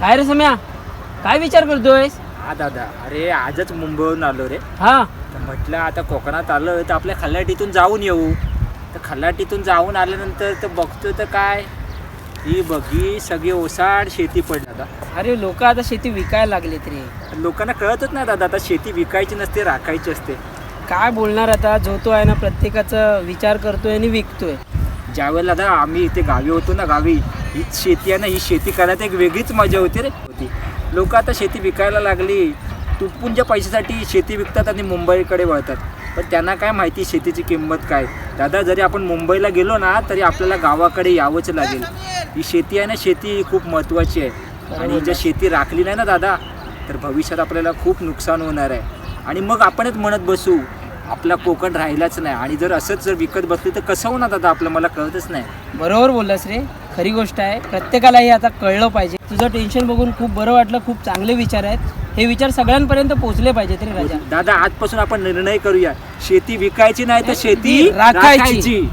काय रे सम्या? काय विचार करतोयस? हा दादा. अरे आजच मुंबईवरून आलो रे. हा. तर म्हटलं आता कोकणात आलो तर आपल्या खल्लाटीतून जाऊन येऊ. तर खल्लाटीतून जाऊन आल्यानंतर तर बघतो तर काय? ही बघी सगळी ओसाड शेती पडली दादा. अरे लोक आता शेती विकायला लागलेत रे. लोकांना कळतच नाही दादा. आता शेती विकायची नसते राखायची असते. काय बोलणार आता? जो तो आहे ना प्रत्येकाचा विचार करतोय आणि विकतोय. ज्यावेळेला दादा आम्ही इथे गावी होतो ना गावी ही शेती आहे ना ही शेती करायला एक वेगळीच मजा होती रे. होती लोक आता शेती विकायला लागली. तुटपुंच्या पैशासाठी शेती विकतात आणि मुंबईकडे वळतात. पण त्यांना काय माहिती शेतीची किंमत काय? दादा जरी आपण मुंबईला गेलो ना तरी आपल्याला गावाकडे यावंच लागेल. ही शेती आहे ना शेती ही खूप महत्त्वाची आहे. आणि जर शेती राखली नाही ना दादा तर भविष्यात आपल्याला खूप नुकसान होणार आहे. आणि मग आपणच म्हणत बसू आपला कोकण राहिलाच नाही. आणि जर असंच जर विकत बसली तर कसं होणार दादा? आपलं मला कळतच नाही. बरोबर बोललास रे. खरी गोष्ट आहे. प्रत्येकालाही आता कळलं पाहिजे. तुझं टेन्शन बघून खूप बरं वाटलं. खूप चांगले विचार आहेत. हे विचार सगळ्यांपर्यंत पोहोचले पाहिजेत रे राजा. दादा आजपासून आपण निर्णय करूया. शेती विकायची नाही तर शेती राखायची. राखायची.